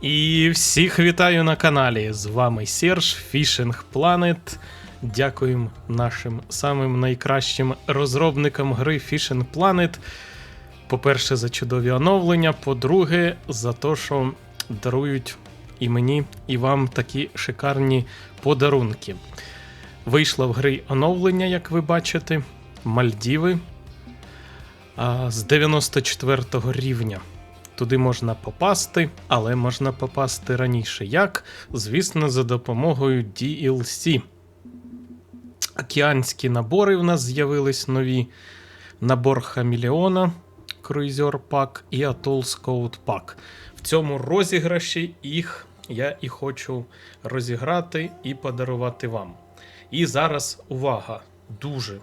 І всіх вітаю на каналі. З вами Серж Fishing Planet. Дякуємо нашим самим найкращим розробникам гри Fishing Planet. По-перше, за чудові оновлення. По-друге, за те, що дарують і мені, і вам такі шикарні подарунки. Вийшло в гри оновлення, як ви бачите, Мальдіви з 94 рівня. Туди можна попасти, але можна попасти раніше. Як? Звісно, за допомогою DLC. Океанські набори в нас з'явились нові. Набор Хамілеона, Круїзер Пак і Atoll Scout Pack. В цьому розіграші їх я і хочу розіграти і подарувати вам. І зараз увага! Дуже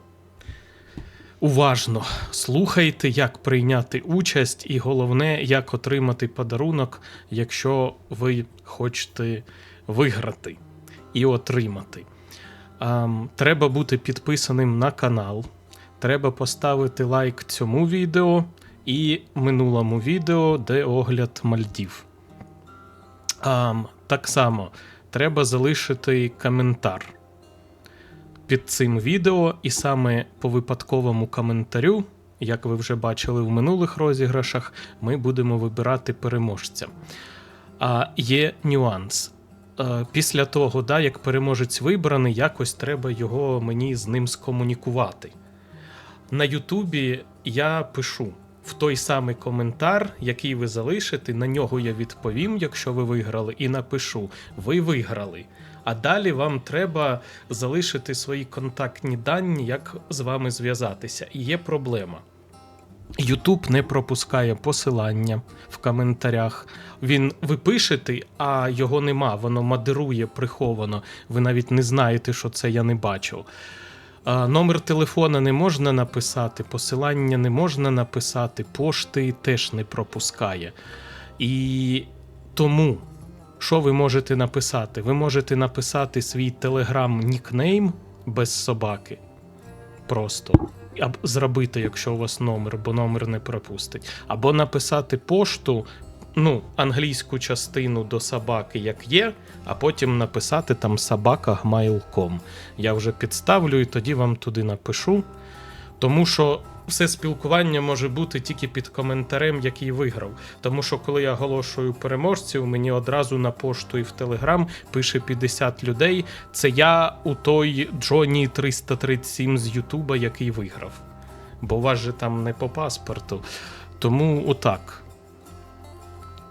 уважно слухайте, як прийняти участь, і головне, як отримати подарунок, якщо ви хочете виграти і отримати. Ам, треба бути підписаним на канал. Треба поставити лайк цьому відео і минулому відео, де огляд Мальдів. Ам, так само треба залишити коментар під цим відео, і саме по випадковому коментарю, як ви вже бачили в минулих розіграшах, ми будемо вибирати переможця. А є нюанс. Е, Після того, да, як переможець вибраний, якось треба його мені з ним скомунікувати. На Ютубі я пишу в той самий коментар, який ви залишите, на нього я відповім, якщо ви виграли, і напишу: Ви виграли. А далі вам треба залишити свої контактні дані, як з вами зв'язатися. І є проблема. Ютуб не пропускає посилання в коментарях. Він ви пишете, а його нема, воно модерує приховано. Ви навіть не знаєте, що це я не бачив. Номер телефона не можна написати, посилання не можна написати, пошти теж не пропускає. І тому, що ви можете написати? Ви можете написати свій телеграм-нікнейм без собаки. Просто. Аб зробити, якщо у вас номер, бо номер не пропустить. Або написати пошту, ну, англійську частину до собаки, як є, а потім написати там собака.gmail.com. Я вже підставлю і тоді вам туди напишу. Тому що все спілкування може бути тільки під коментарем, який виграв. Тому що коли я оголошую переможців, мені одразу на пошту і в Телеграм пише 50 людей. Це я у той Джоні 337 з Ютуба, який виграв. Бо вас же там не по паспорту. Тому отак.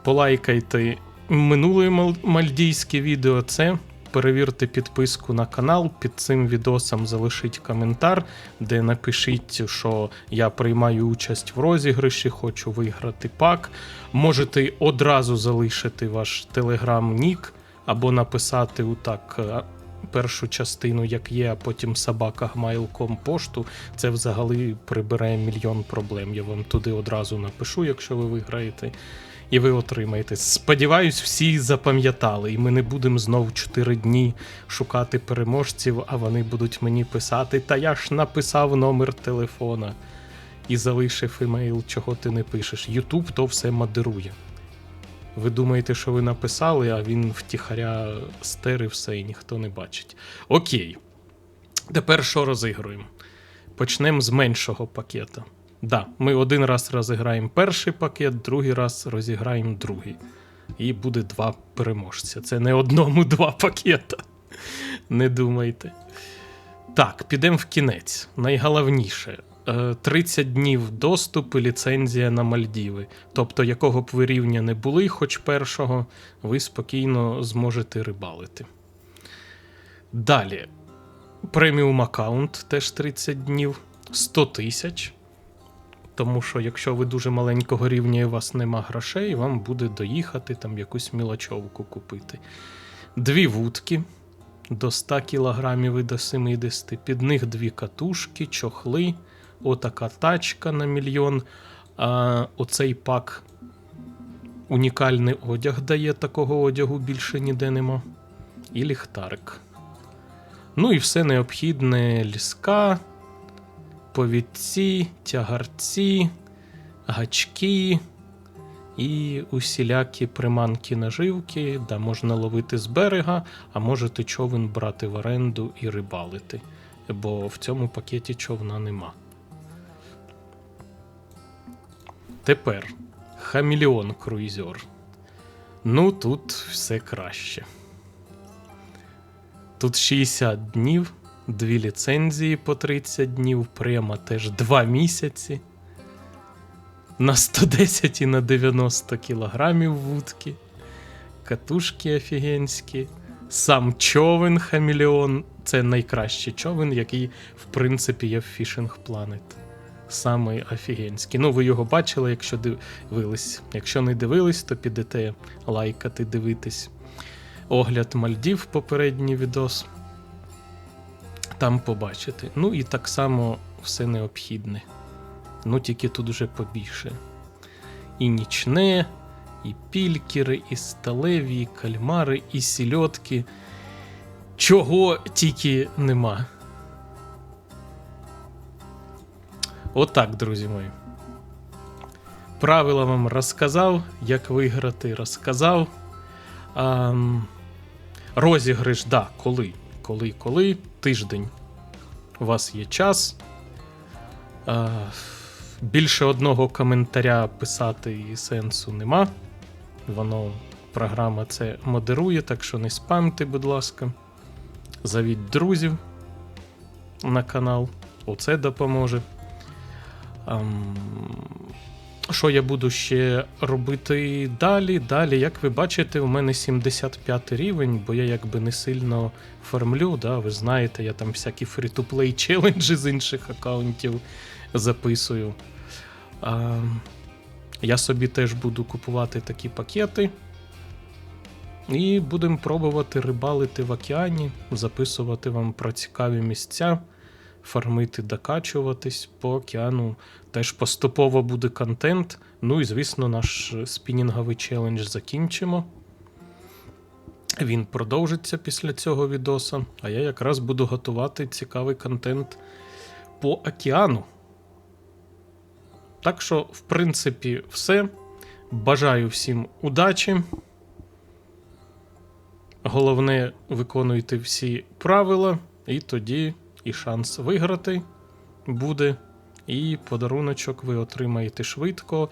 Полайкайте минуле мальдійське відео. Це перевірте підписку на канал. Під цим відосом залишіть коментар, де напишіть, що я приймаю участь в розіграші, хочу виграти пак. Можете одразу залишити ваш телеграм-нік або написати отак. е, Першу частину, як є, а потім собака гмайлком пошту, це взагалі прибере мільйон проблем. Я вам туди одразу напишу, якщо ви виграєте, і ви отримаєте. Сподіваюсь, всі запам'ятали, і ми не будемо знову 4 дні шукати переможців, а вони будуть мені писати: Та я ж написав номер телефона і залишив емейл, чого ти не пишеш. Ютуб то все модерує. Ви думаєте, що ви написали, а він втіхаря стерив все і ніхто не бачить. Окей. Тепер що розігруємо? Почнемо з меншого пакета. Да, ми один раз розіграємо перший пакет, другий раз розіграємо другий. І буде два переможця. Це не одному два пакета. Не думайте. Так, підемо в кінець. Найголовніше. Е, 30 днів доступу, ліцензія на Мальдіви. Тобто, якого б ви рівня не були, хоч першого, ви спокійно зможете рибалити. Далі. Преміум аккаунт теж 30 днів, 100 тисяч. Тому що якщо ви дуже маленького рівня і у вас нема грошей, вам буде доїхати там якусь мілочовку купити. Дві вудки до 100 кілограмів і до 70, під них дві катушки, чохли, отака тачка на мільйон. А оцей пак унікальний одяг дає, такого одягу більше ніде нема. І ліхтарик. Ну і все необхідне: ліска, повідці, тягарці, гачки І усілякі приманки наживки, да можна ловити з берега, а можете човен брати в оренду і рибалити. Бо в цьому пакеті човна нема. Тепер Хаміліон круїзер. Ну, тут все краще. Тут 60 днів, дві ліцензії по 30 днів, према теж 2 місяці. На 110 і на 90 кілограмів вудки. Катушки офігенські. Сам човен Хамілеон це найкращий човен, який, в принципі, є в Fishing Planet. Самий офігенський. Ну, ви його бачили, якщо дивились. Якщо не дивились, то підете лайкати, дивитись. Огляд Мальдів, попередній відос. Там побачите. Ну і так само все необхідне. Ну, тільки тут вже побільше. І нічне, і пількери, і сталеві, і кальмари, і сільотки. Чого тільки нема. Отак, друзі мої. Правила вам розказав, як виграти, розказав. А, м, розіграш, да, коли? Коли, коли? Тиждень. У вас є час. А, більше одного коментаря писати і сенсу нема. Воно, програма це модерує, так що не спамте, будь ласка. Завіть друзів на канал. Оце допоможе. Ам, Що я буду ще робити далі? Далі, як ви бачите, у мене 75 рівень, бо я якби не сильно фармлю. Да? Ви знаєте, я там всякі фрі-то-плей челенджі з інших аккаунтів записую. А, я собі теж буду купувати такі пакети. І будемо пробувати рибалити в океані, записувати вам про цікаві місця, фармити, докачуватись по океану. Теж поступово буде контент. Ну і, звісно, наш спінінговий челендж закінчимо. Він продовжиться після цього відоса, а я якраз буду готувати цікавий контент по океану. Так що, в принципі, все. Бажаю всім удачі. Головне, виконуйте всі правила, і тоді і шанс виграти буде. І подаруночок ви отримаєте швидко.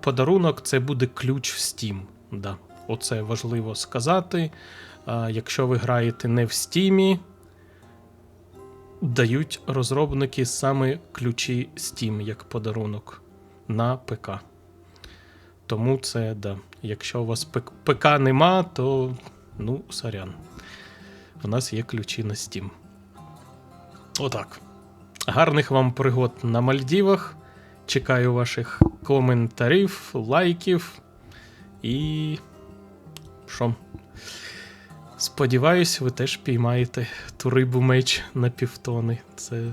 Подарунок це буде ключ в Steam. Да. Оце важливо сказати. Якщо ви граєте не в Steam, дають розробники саме ключі Steam як подарунок на ПК. Тому це да. Якщо у вас ПК нема, то ну, сорян. У нас є ключі на Steam. Отак. Гарних вам пригод на Мальдівах. Чекаю ваших коментарів, лайків. І. Що? Сподіваюсь, ви теж піймаєте ту рибу меч на півтони. Це,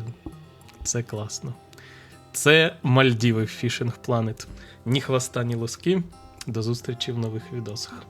це класно. Це Мальдіви Fishing Planet. Ні хвоста, ні лоски. До зустрічі в нових відосах.